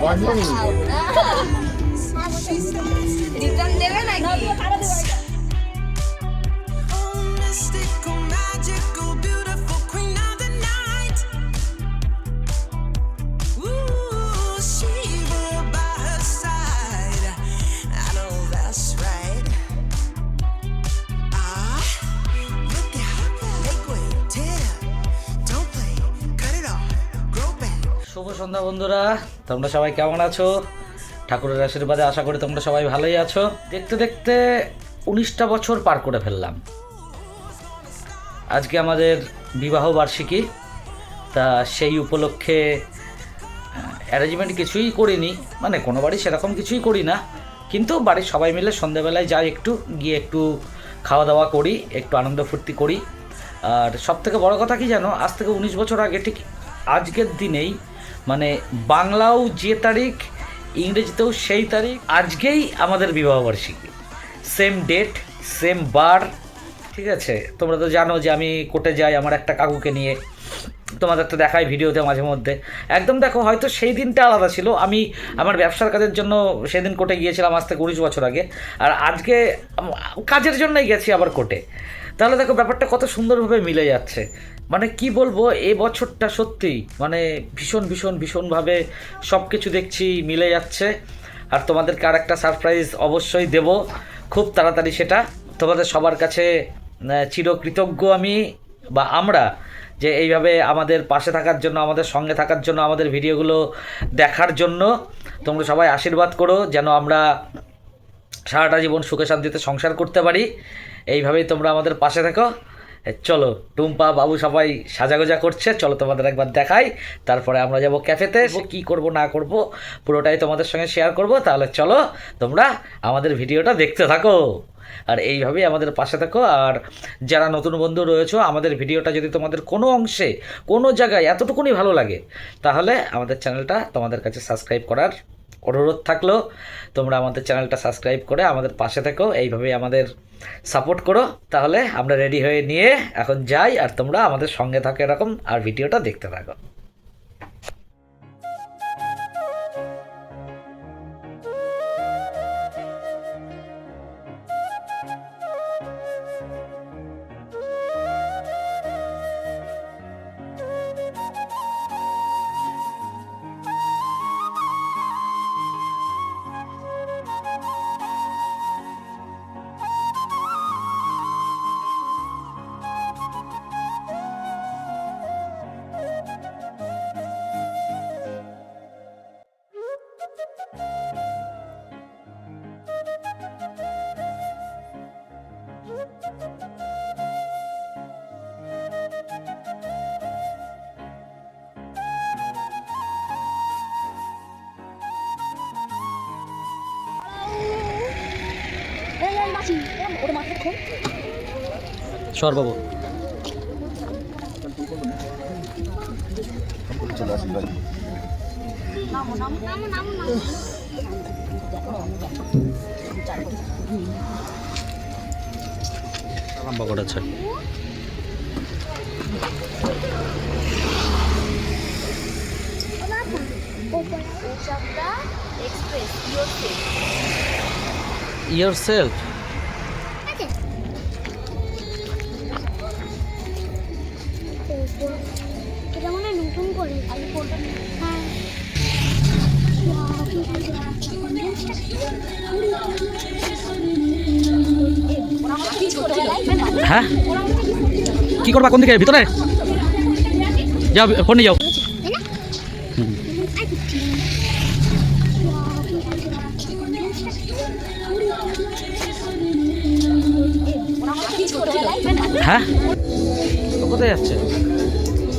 완전히 리턴 되면 나기 সন্ধ্যা বন্ধুরা, তোমরা সবাই কেমন আছো? ঠাকুরের আশীর্বাদে আশা করি তোমরা সবাই ভালোই আছো। দেখতে দেখতে উনিশটা বছর পার করে ফেললাম। আজকে আমাদের বিবাহ বার্ষিকী, তা সেই উপলক্ষে অ্যারেঞ্জমেন্ট কিছুই করিনি। মানে কোনো বাড়ি সেরকম কিছুই করি না। কিন্তু বাড়ির সবাই মিলে সন্ধেবেলায় যাই একটু, গিয়ে একটু খাওয়া দাওয়া করি, একটু আনন্দ ফুর্তি করি। আর সব থেকে বড় কথা কি জানো, আজ থেকে উনিশ বছর আগে ঠিক আজকের দিনেই মানে বাংলাও যে তারিখ, ইংরেজিতেও সেই তারিখ, আজকেই আমাদের বিবাহবার্ষিকী সেম ডেট সেম বার ঠিক আছে? তোমরা তো জানো যে আমি কোর্টে যাই, আমার একটা কাকুকে নিয়ে। তোমাদের তো দেখাই ভিডিওতে মাঝে মধ্যে। একদম দেখো, হয়তো সেই দিনটা আলাদা ছিল। আমি আমার ব্যবসার কাজের জন্য সেদিন কোর্টে গিয়েছিলাম, আজ থেকে উনিশ বছর আগে। আর আজকে কাজের জন্যই গেছি আবার কোর্টে। তাহলে দেখো ব্যাপারটা কত সুন্দরভাবে মিলে যাচ্ছে। মানে কি বলব, এ বছরটা সত্যি মানে ভীষণ ভীষণ, ভীষণভাবে সব কিছু দেখছি মিলে যাচ্ছে। আর তোমাদেরকে আর একটা সারপ্রাইজ অবশ্যই দেব, খুব তাড়াতাড়ি সেটা। তোমাদের সবার কাছে চিরকৃতজ্ঞ আমি বা আমরা যে এইভাবে আমাদের পাশে থাকার জন্য, আমাদের সঙ্গে থাকার জন্য, আমাদের ভিডিওগুলো দেখার জন্য। তোমরা সবাই আশীর্বাদ করো, যেন আমরা সারাটা জীবন সুখে শান্তিতে সংসার করতে পারি। এইভাবেই তোমরা আমাদের পাশে থাকো। চলো, টুম্পা, বাবু সবাই সাজাগোজা করছে। চলো তোমাদের একবার দেখাই। তারপরে আমরা যাব ক্যাফেতে। কি করব, না করব, পুরোটাই তোমাদের সঙ্গে শেয়ার করব। তাহলে চলো, তোমরা আমাদের ভিডিওটা দেখতে থাকো। আর এইভাবেই আমাদের পাশে থাকো। আর যারা নতুন বন্ধু রয়েছো, আমাদের ভিডিওটা যদি তোমাদের কোনো অংশে, কোনো জায়গায় এতটুকুনি ভালো লাগে, তাহলে আমাদের চ্যানেলটা তোমাদের কাছে সাবস্ক্রাইব করার অনুরোধ থাকল, তোমরা আমাদের চ্যানেলটা সাবস্ক্রাইব করে আমাদের পাশে থেকো, এইভাবেই আমাদের সাপোর্ট করো। তাহলে আমরা রেডি হয়ে নিয়ে এখন যাই, আর তোমরা আমাদের সঙ্গে থাকো এরকম, আর ভিডিওটা দেখতে থাকো। সর বাবু লম্বা করেছে এক্সপ্রেস ইয়োর সেলফ এটা মনে হয় নতুন করে। কোনটা হ্যাঁ। হ্যাঁ? কি করবা কোন দিকে? ভিতরে? যাও, ফোন যাও। হ্যাঁ? কোথায় যাচ্ছে?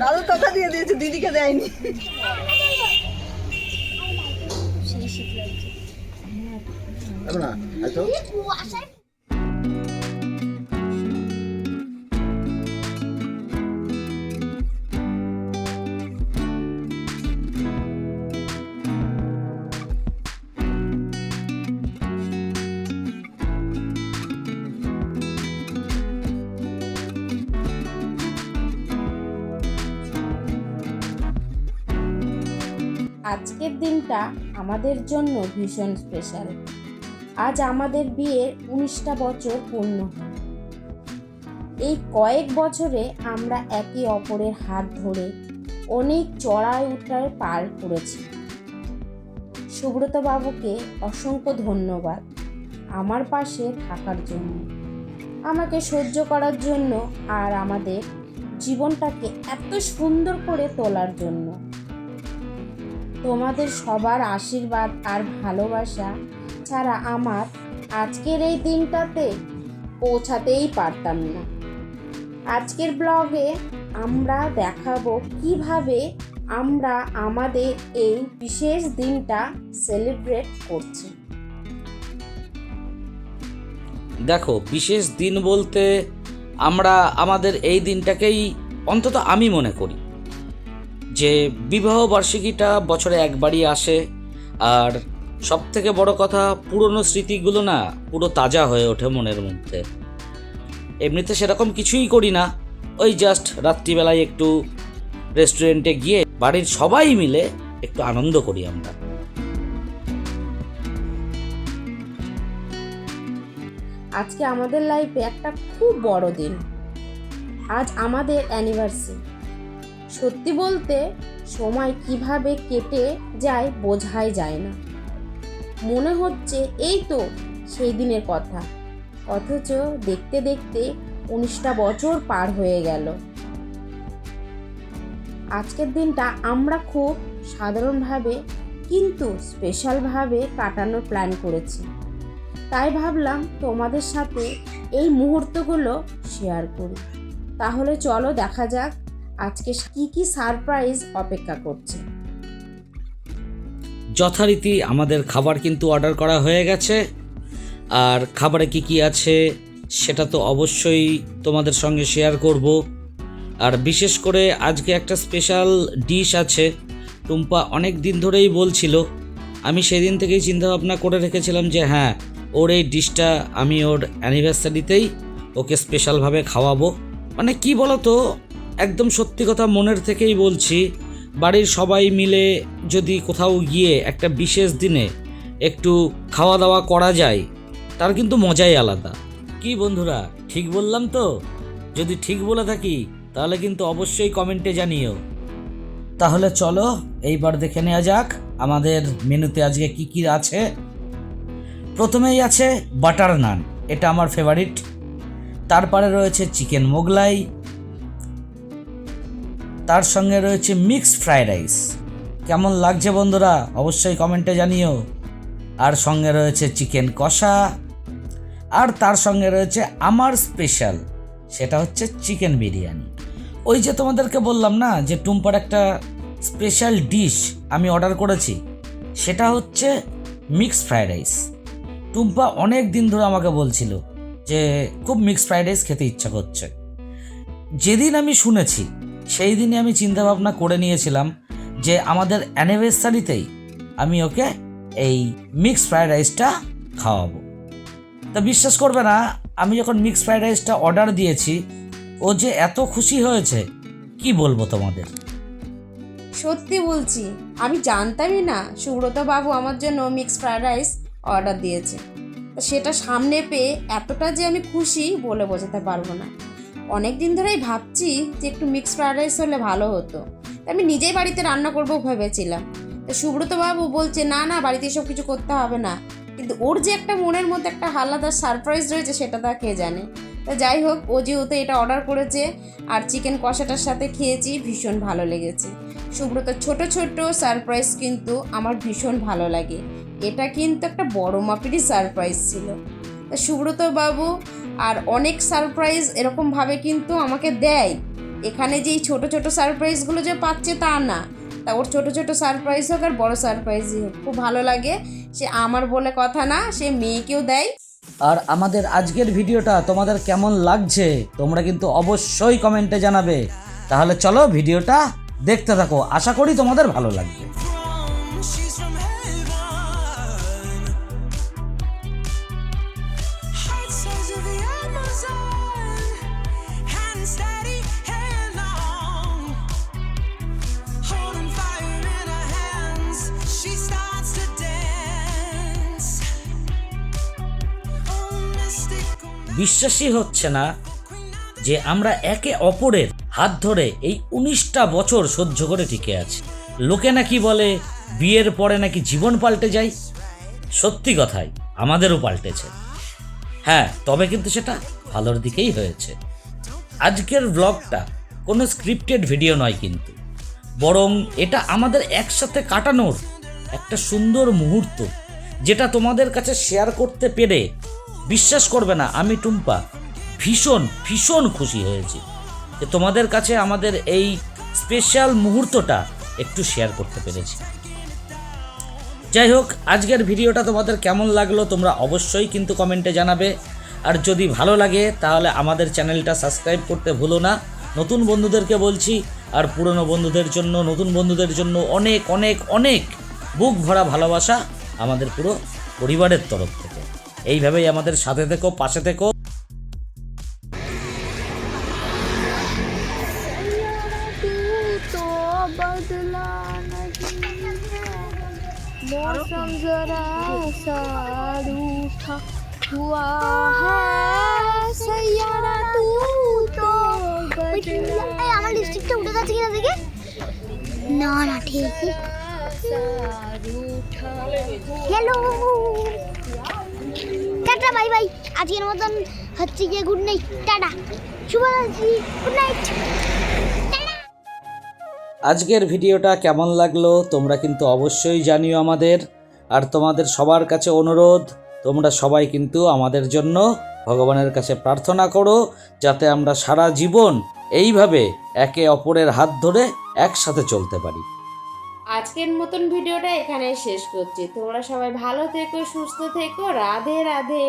দাদু কথা দিয়ে দিয়েছে দিদিকে দেয়নি। না আজকের দিনটা আমাদের জন্য ভীষণ স্পেশাল আজ আমাদের বিয়ের উনিশটা বছর পূর্ণ এই কয়েক বছরে আমরা একে অপরের হাত ধরে অনেক চড়াই উতরাই পার করেছি। সুব্রত বাবুকে অসংখ্য ধন্যবাদ আমার পাশে থাকার জন্য। আমাকে সহ্য করার জন্য আর আমাদের জীবনটাকে এত সুন্দর করে তোলার জন্য। তোমাদের সবার আশীর্বাদ আর ভালোবাসা ছাড়া আমার আজকের এই দিনটাতে পৌঁছাতেই পারতাম না। আজকের ব্লগে আমরা দেখাবো কীভাবে আমরা আমাদের এই বিশেষ দিনটা সেলিব্রেট করছি। দেখো, বিশেষ দিন বলতে আমরা আমাদের এই দিনটাকেই অন্তত আমি মনে করি। যে বিবাহ বার্ষিকীটা বছরে একবারই আসে, আর সব থেকে বড় কথা পুরনো স্মৃতিগুলো না পুরো তাজা হয়ে ওঠে মনের মধ্যে। এমনিতে সেরকম কিছুই করি না, ওই জাস্ট রাত্রিবেলায় একটু রেস্টুরেন্টে গিয়ে বাড়ির সবাই মিলে একটু আনন্দ করি আমরা। আজকে আমাদের লাইফে একটা খুব বড় দিন। আজ আমাদের অ্যানিভার্সারি সত্যি বলতে সময় কীভাবে কেটে যায় বোঝাই যায় না। মনে হচ্ছে এই তো সেই দিনের কথা। অথচ দেখতে দেখতে উনিশটা বছর পার হয়ে গেল। আজকের দিনটা আমরা খুব সাধারণভাবে কিন্তু স্পেশালভাবে কাটানোর প্ল্যান করেছি। তাই ভাবলাম তোমাদের সাথে এই মুহূর্তগুলো শেয়ার করি। তাহলে চলো দেখা যাক আজকে কি কি সারপ্রাইজ অপেক্ষা করছে? যথারীতি আমাদের খাবার কিন্তু অর্ডার করা হয়ে গেছে। আর খাবারে কি কি আছে সেটা তো অবশ্যই তোমাদের সঙ্গে শেয়ার করব। আর বিশেষ করে আজকে একটা স্পেশাল ডিশ আছে, টুম্পা অনেক দিন ধরেই বলছিল। আমি সেদিন থেকেই চিন্তাভাবনা করে রেখেছিলাম যে হ্যাঁ ওর এই ডিশটা আমি ওর অ্যানিভার্সারিতেই ওকে স্পেশালভাবে খাওয়াবো। মানে কি বলো তো একদম সত্যি কথা মনের থেকেই বলছি, বাড়ির সবাই মিলে যদি কোথাও গিয়ে একটা বিশেষ দিনে একটু খাওয়া দাওয়া করা যায়, তার কিন্তু মজাই আলাদা। কি বন্ধুরা, ঠিক বললাম তো? যদি ঠিক বলে থাকি, তাহলে কিন্তু অবশ্যই কমেন্টে জানিও। তাহলে চলো, এইবার দেখে নেওয়া যাক আমাদের মেনুতে আজকে কি কি আছে। প্রথমেই আছে বাটার নান, এটা আমার ফেভারিট তারপরে রয়েছে চিকেন মোগলাই তার সঙ্গে রয়েছে মিক্স ফ্রাইড রাইস। কেমন লাগছে বন্ধুরা? অবশ্যই কমেন্টে জানিও। আর সঙ্গে রয়েছে চিকেন কষা। আর তার সঙ্গে রয়েছে আমার স্পেশাল, সেটা হচ্ছে চিকেন বিরিয়ানি। ওই যে তোমাদেরকে বললাম না, যে টুম্পার একটা স্পেশাল ডিশ আমি অর্ডার করেছি, সেটা হচ্ছে মিক্স ফ্রাইড রাইস। টুম্পা অনেক দিন ধরে আমাকে বলছিল যে, খুব মিক্স ফ্রাইড রাইস খেতে ইচ্ছা করছে। যেদিন আমি শুনেছি সেই দিনই আমি চিন্তা ভাবনা করে নিয়েছিলাম যে আমাদের অ্যানিভার্সারিতেই আমি ওকে এই মিক্স ফ্রাইড রাইসটা খাওয়াবো। তা বিশ্বাস করবে না, আমি যখন মিক্স ফ্রাইড রাইসটা অর্ডার দিয়েছি, ও যে এত খুশি হয়েছে, কি বলব তোমাদের? সত্যি বলছি, আমি জানতামই না সুব্রত বাবু আমার জন্য মিক্স ফ্রাইড রাইস অর্ডার দিয়েছে। সেটা সামনে পেয়ে এতটা যে আমি খুশি বলে বোঝাতে পারব না। অনেক দিন ধরেই ভাবছি যে একটু মিক্স ফ্রাইড রাইস হলে ভালো হতো। আমি নিজেই বাড়িতে রান্না করব ভেবেছিলাম। তা সুব্রত বাবু বলছে, না না, বাড়িতে এসব কিছু করতে হবে না। কিন্তু ওর যে একটা মনের মধ্যে একটা আলাদা সারপ্রাইজ রয়েছে সেটা তা কে জানে। তা যাই হোক, ও যেহেতু এটা অর্ডার করেছে আর চিকেন কষাটার সাথে খেয়েছি, ভীষণ ভালো লেগেছে। সুব্রত ছোট ছোট সারপ্রাইজ কিন্তু আমার ভীষণ ভালো লাগে। এটা কিন্তু একটা বড় মাপেরই সারপ্রাইজ ছিল। তা সুব্রত বাবু আর অনেক সারপ্রাইজ এরকমভাবে কিন্তু আমাকে দেয়। এখানে যেই ছোট ছোট সারপ্রাইজগুলো যে পাচ্ছে তা না। তা ওর ছোট ছোট সারপ্রাইজ হোক আর বড় সারপ্রাইজই হোক, খুব ভালো লাগে। সে আমার বলে কথা না, সে মেয়েকেও দেয়। আর আমাদের আজকের ভিডিওটা তোমাদের কেমন লাগছে, তোমরা কিন্তু অবশ্যই কমেন্টে জানাবে। তাহলে চলো ভিডিওটা দেখতে থাকো, আশা করি তোমাদের ভালো লাগবে। বিশ্বাসই হচ্ছে না যে আমরা একে অপরের হাত ধরে এই উনিশটা বছর সহ্য করে টিকে আছি। লোকে নাকি বলে, বিয়ের পরে নাকি জীবন পাল্টে যায়? সত্যি কথাই, আমাদেরও পাল্টেছে। হ্যাঁ তবে কিন্তু সেটা ভালোর দিকেই হয়েছে। আজকের ব্লগটা কোনো স্ক্রিপ্টেড ভিডিও নয় কিন্তু। বরং এটা আমাদের একসাথে কাটানোর একটা সুন্দর মুহূর্ত, যেটা তোমাদের কাছে শেয়ার করতে পেরে বিশ্বাস করবে না, আমি টুম্পা। ভীষণ ভীষণ খুশি হয়েছি। যে তোমাদের কাছে আমাদের এই স্পেশাল মুহূর্তটা একটু শেয়ার করতে পেরেছি। যাই হোক আজকের ভিডিওটা তোমাদের কেমন লাগল তোমরা অবশ্যই কিন্তু কমেন্টে জানাবে। আর যদি ভালো লাগে, তাহলে আমাদের চ্যানেলটা সাবস্ক্রাইব করতে ভুলো না। নতুন বন্ধুদেরকে বলছি, আর পুরনো বন্ধুদের জন্য, নতুন বন্ধুদের জন্য অনেক অনেক অনেক বুক ভরা ভালোবাসা আমাদের পুরো পরিবারের তরফ থেকে। এইভাবেই আমাদের সাথে থেকো পাশে থেকো तू तो बदला नहीं मौसम जरा सा रूठा हुआ है सैयारा तू तो बदला আমার লিপস্টিকটা উঠে গেছে কিনা দেখে না না ঠিক আছে হ্যালো tata, bye bye. আজকের মতন হচ্ছে গিয়ে গুড নাইট টাটা। শুভরাত্রি গুড নাইট আজকের ভিডিওটা কেমন লাগল তোমরা কিন্তু অবশ্যই জানিও আমাদের। আর তোমাদের সবার কাছে অনুরোধ, তোমরা সবাই কিন্তু আমাদের জন্য ভগবানের কাছে প্রার্থনা করো, যাতে আমরা সারা জীবন এইভাবে একে অপরের হাত ধরে একসাথে চলতে পারি। আজকের মতন ভিডিওটা এখানে শেষ করছি। তোমরা সবাই ভালো থেকো সুস্থ থেকো। রাধে রাধে।